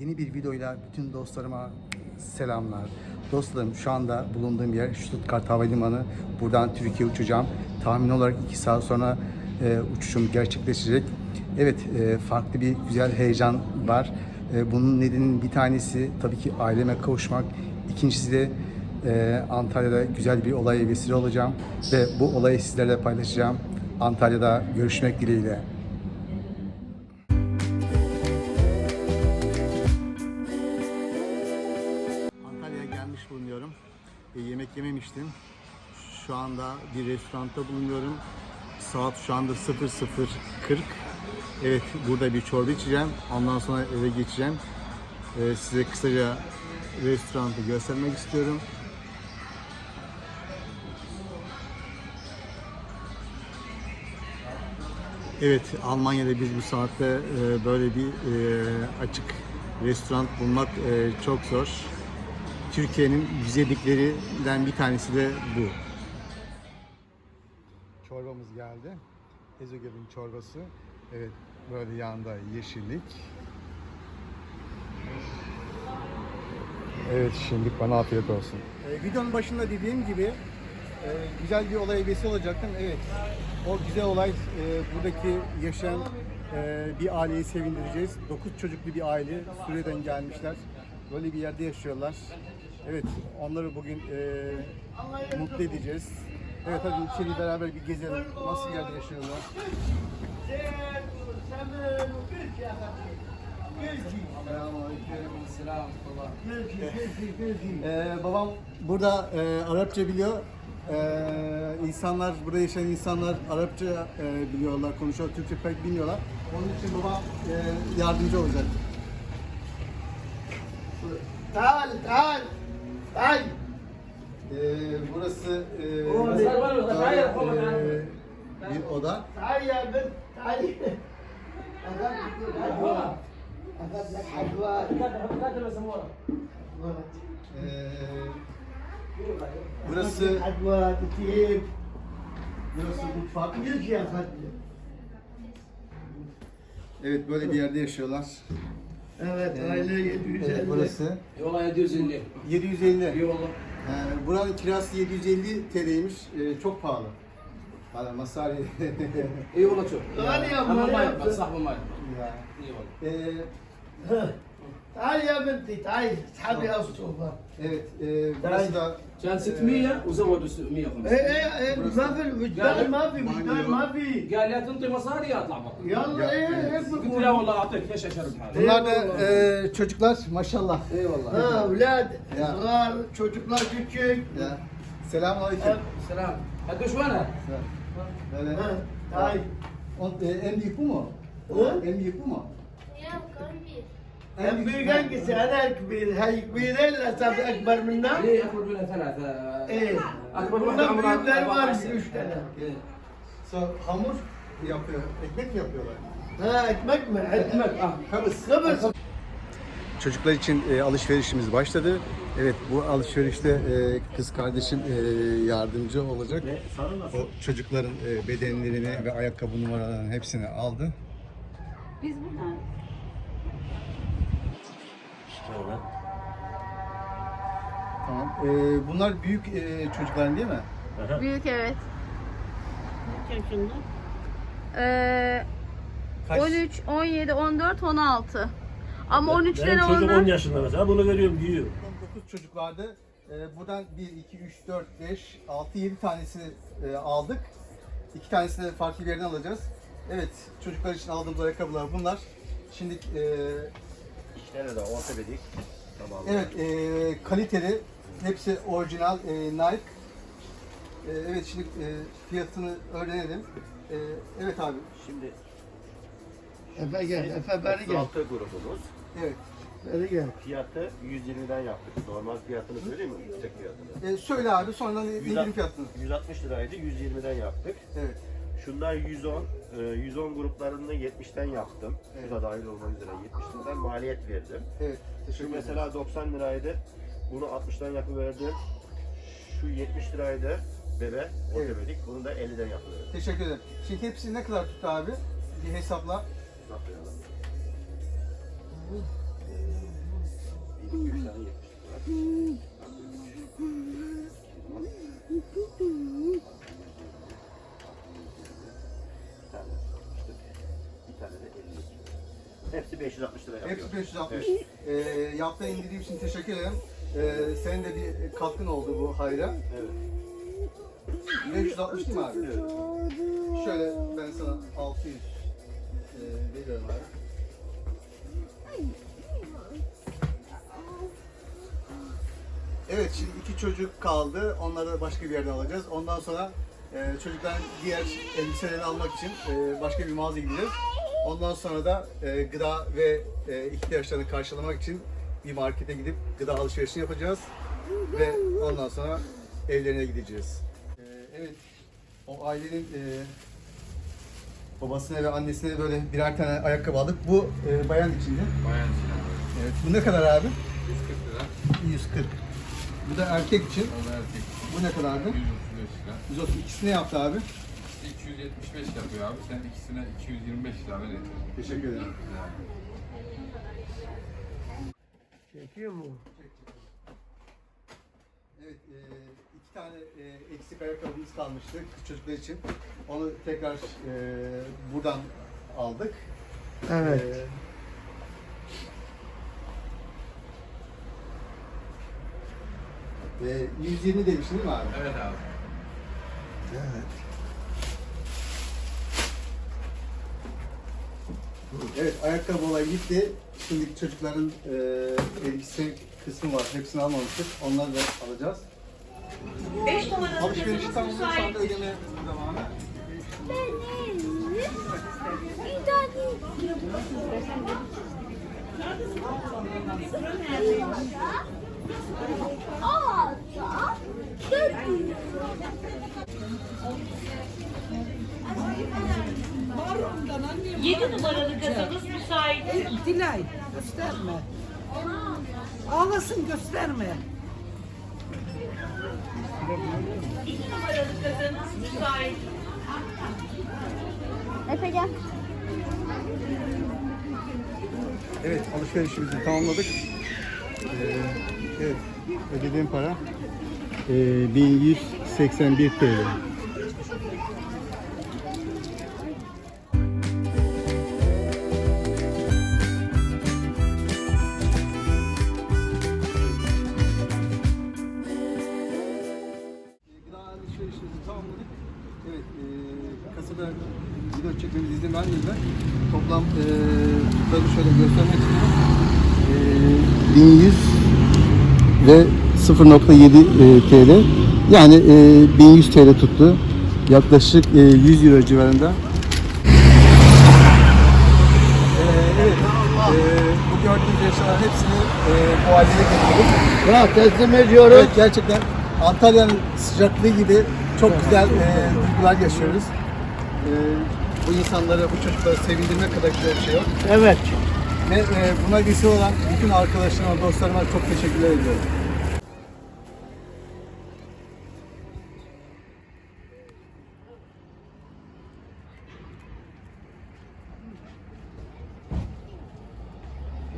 Yeni bir videoyla bütün dostlarıma selamlar. Dostlarım şu anda bulunduğum yer Stuttgart Havalimanı. Buradan Türkiye uçacağım. Tahmin olarak 2 saat sonra e, uçuşum gerçekleşecek. Evet e, farklı bir güzel heyecan var. E, bunun nedeninin bir tanesi tabii ki aileme kavuşmak. İkincisi de e, Antalya'da güzel bir olaya vesile olacağım. Ve bu olayı sizlerle paylaşacağım. Antalya'da görüşmek dileğiyle. Yememiştim. Şu anda bir restoranda bulunuyorum. Saat şu anda 00.40. Evet burada bir çorba içeceğim. Ondan sonra eve geçeceğim. E, size kısaca restoranı göstermek istiyorum. Evet, Almanya'da biz bu saatte e, böyle bir e, açık restoran bulmak e, çok zor. Türkiye'nin güzelliklerinden bir tanesi de bu. Çorbamız geldi. Ezogel'in çorbası. Evet, böyle yanında yeşillik. Evet, şimdi bana afiyet olsun. E, videonun başında dediğim gibi e, güzel bir olaya vesile olacaktım. Evet, o güzel olay e, buradaki yaşayan e, bir aileyi sevindireceğiz. 9 çocuklu bir aile Suriye'den gelmişler. Böyle bir yerde yaşıyorlar. Evet, onları bugün e, mutlu edeceğiz. Evet, hadi içeri beraber bir gezelim. Nasıl bir yerde yaşıyorlar? Ee, babam burada e, Arapça biliyor. Ee, insanlar, burada yaşayan insanlar Arapça e, biliyorlar, konuşuyorlar, Türkçe pek bilmiyorlar. Onun için babam e, yardımcı olacak. تعال تعال Ay! Ee, burası e, bir, e, bir oda. Ee, burası burası mutfak. Evet böyle bir yerde yaşıyorlar. evet aile Evet, 750 burası والله يدوز الليل 750. اي والله Ee, buranın kirası 750 TL'ymiş. Ee, çok pahalı. Valla masari. اي والله شوف غالي يا اما ما أبو يبقى صاحبه ما Ya. يبقى اي والله Ee, تعال يا بنتي تعالي اسحبي الصوفه evet, e, burası da كان 600 وزودوا 150 ايه ايه ايه ما في الوجدان ما في وجدان ما في قال يا تنطي مصاري يا اطلع برا يلا ايه هيك قلت له بكون لا والله اعطيك ليش اشرب حالي bunlar da e, çocuklar maşallah. اي ha اولاد Ya. صغار çocuklar küçük Ya. Selamünaleyküm. سلام هدوش وينها؟ Böyle. ha تعال O, e, en büyük bu mu? Hı? En büyük bu mu? يا كبير En büyük hangisi? Ana kbir. Hay kbire la tabi ekber minna. اي اكبر منها ثلاثه Ee, اكبر واحده bundan عمرها büyükler var 14 سنة. üç tane. إيه. So, hamur yapıyor. Ekmek mi yapıyorlar? Ha ekmek mi? ekmek ah Kıbrıs. Kıbrıs. Çocuklar için e, alışverişimiz başladı. Evet bu alışverişte e, kız kardeşim e, yardımcı olacak. O çocukların e, bedenlerini ve ayakkabı numaralarını hepsini aldı. Biz buradan. Tamam. E, bunlar büyük e, çocukların değil mi? Büyük evet. Ee, Kaç? 13, 17, 14, 16. Ama 13'leri Benim çocuk 10 onlar. yaşında mesela bunu veriyorum büyüyor. 9 çocuk vardı. E, buradan 1, 2, 3, 4, 5, 6, 7 tanesini e, aldık. 2 tanesini de farklı bir yerden alacağız. Evet çocuklar için aldığımız ayakkabılar bunlar. Şimdi e, İşleri de ortopedik. Tamam. Evet, e, kaliteli, hepsi orijinal e, Nike. E, evet, şimdi e, fiyatını öğrenelim. E, evet abi, Şimdi Efe gel. Efe beri gel. 36 grubumuz. evet. Beri gel. Fiyatı 120'den yaptık. Normal fiyatını söyleyeyim mi? Yüksek fiyatını. E, söyle abi, sonra indirim fiyatını. 160 liraydı. 120'den yaptık. Evet, Şunlar 110. e, 110 gruplarını 70'ten yaptım. Şu da dahil olmak üzere 70 liradan maliyet verdim. evet. Şu mesela 90 liraydı. Bunu 60'tan yapıverdim. Şu 70 liraydı. Bebe, ortopedik. Bunu da 50'den yapıverdim. Teşekkür ederim. Şimdi hepsi ne kadar tuttu abi? Bir hesapla. Hepsi 560 lira yapıyor. Hepsi 560. Evet. Ee, yaptığı indirdiğim için teşekkür ederim. Ee, senin de bir katkın oldu bu hayra. Evet. 560 değil mi abi? Evet. Şöyle ben sana 600 e, abi. Evet şimdi iki çocuk kaldı. Onları başka bir yerden alacağız. Ondan sonra e, çocukların diğer elbiselerini almak için e, başka bir mağazaya gideceğiz. Ondan sonra da e, gıda ve e, ihtiyaçlarını karşılamak için bir markete gidip gıda alışverişini yapacağız. Ve ondan sonra evlerine gideceğiz. E, evet o ailenin e, babasına ve annesine böyle birer tane ayakkabı aldık. Bu e, bayan içinde. Bayan için abi. Evet. Bu ne kadar abi? 140 lira. 140. Bu da erkek için. O da erkek. Bu ne kadardı? 135 lira. 130. İkisi ne yaptı abi? İşte 275 yapıyor abi. Sen ikisine 225 lira ver. Teşekkür ederim. Çekiyor mu? Evet, e, iki tane eksik ayakkabımız kalmıştı çocuklar için. Onu tekrar e, buradan aldık. Evet. E, e, 120 demiştin değil mi abi? Evet abi. Evet. Evet, ayakkabı olayı gitti. Şimdi çocukların e, elbise kısmı var. Hepsini almamıştık. Onları da alacağız. 5 numaralı Alışverişi kızımız anda müsait. ödeme zamanı. Yedi numaralı kızımız müsait. Dilay gösterme. Ağlasın gösterme. Efe gel. Evet, alışverişimizi tamamladık. Ee, evet, ödediğim para e, 1181 TL. Kasada video çekmemize izin vermediler. Toplam e, tutarı şöyle göstermek istiyorum. E, 1100 ve 0.7 e, TL. Yani e, 1100 TL tuttu. Yaklaşık e, 100 euro civarında. E, evet, e, bu gördüğünüz eşyalar hepsini e, bu halde getirdik. Bırak teslim ediyoruz. Evet gerçekten Antalya'nın sıcaklığı gibi çok güzel e, duygular yaşıyoruz. E, bu insanları, bu çocukları sevindirmek kadar güzel bir şey yok. Evet. Ve e, buna vesile olan bütün arkadaşlarıma, dostlarıma çok teşekkürler ediyorum.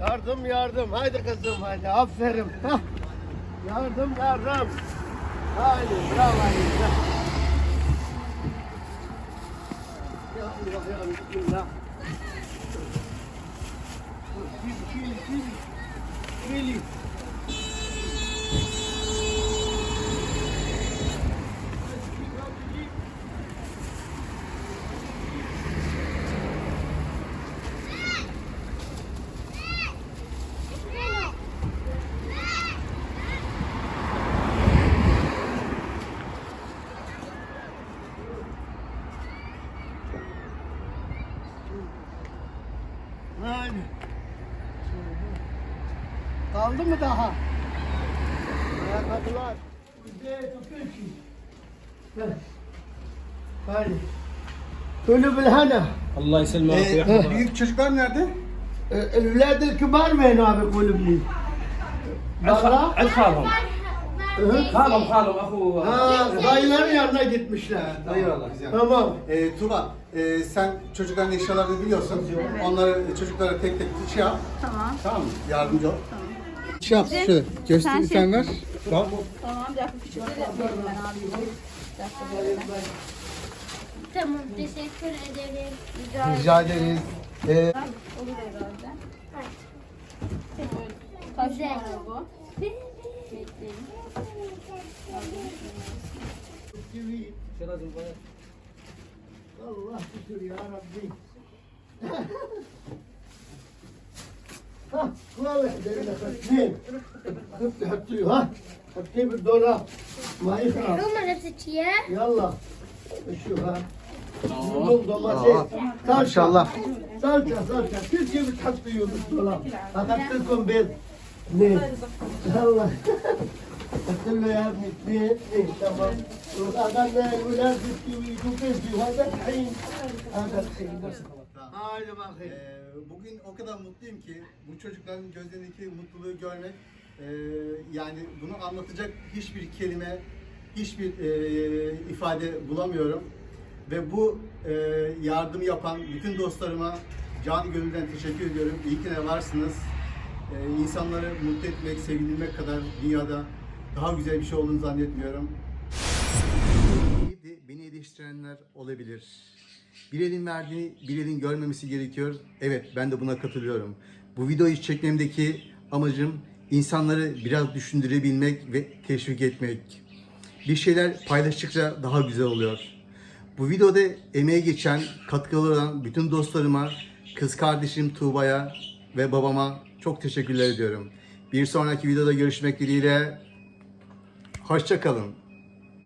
Yardım yardım. Haydi kızım haydi. Aferin. Hah. Yardım yardım. Haydi bravo haydi. Ya Allah ya Bismillah. Gel, gel, gel. Gelin. aldın mı daha? Ayakkabılar. Hadi. Ölü bilhana. Allah selam ee, Büyük çocuklar nerede? Evlad el-kibar meyna abi kulübli. Bala. Etfahım. Kalım kalım ahu. Ha, dayıların yanına gitmişler. Eyvallah. Güzel. Tamam. Ee, Tuba, e, sen çocukların eşyalarını biliyorsun. Evet. Onları e, çocuklara tek tek şey yap. Tamam. Tamam mı? Yardımcı ol. Tamam. Şey yap, şöyle. Göster, Sen sen, şey- ver. Tamam. Tamam bir dakika küçükleri yapayım ben abi. Bir dakika böyle. Tamam teşekkür ederim. Rica. Rica ederiz. E, Olur herhalde. Bu? Allah şükür ya Rabbi. Ha, vallahi derine katlayayım. Hıp hatıyor ha. Hatıyor bir dola. Ma ikram. Yallah. Şu ha. Domates. Salça. Maşallah. Salça salça. Türkiye bir tatlı yiyormuş dola. Hakikaten ben. Ne? Allah. Hatırla ya bitli. Ne tamam. Adam ne güler bitti. Yukarı Hadi hayın. Hadi hayın. Haydi bakayım. Bugün o kadar mutluyum ki bu çocukların gözlerindeki mutluluğu görmek e, yani bunu anlatacak hiçbir kelime, hiçbir e, ifade bulamıyorum. Ve bu e, yardım yapan bütün dostlarıma canı gönülden teşekkür ediyorum. İyi ki de varsınız. E, insanları mutlu etmek, sevindirmek kadar dünyada daha güzel bir şey olduğunu zannetmiyorum. Beni eleştirenler olabilir. Bir elin verdiğini bir elin görmemesi gerekiyor. Evet ben de buna katılıyorum. Bu videoyu çekmemdeki amacım insanları biraz düşündürebilmek ve teşvik etmek. Bir şeyler paylaştıkça daha güzel oluyor. Bu videoda emeğe geçen, katkıları olan bütün dostlarıma, kız kardeşim Tuğba'ya ve babama çok teşekkürler ediyorum. Bir sonraki videoda görüşmek dileğiyle. Hoşçakalın.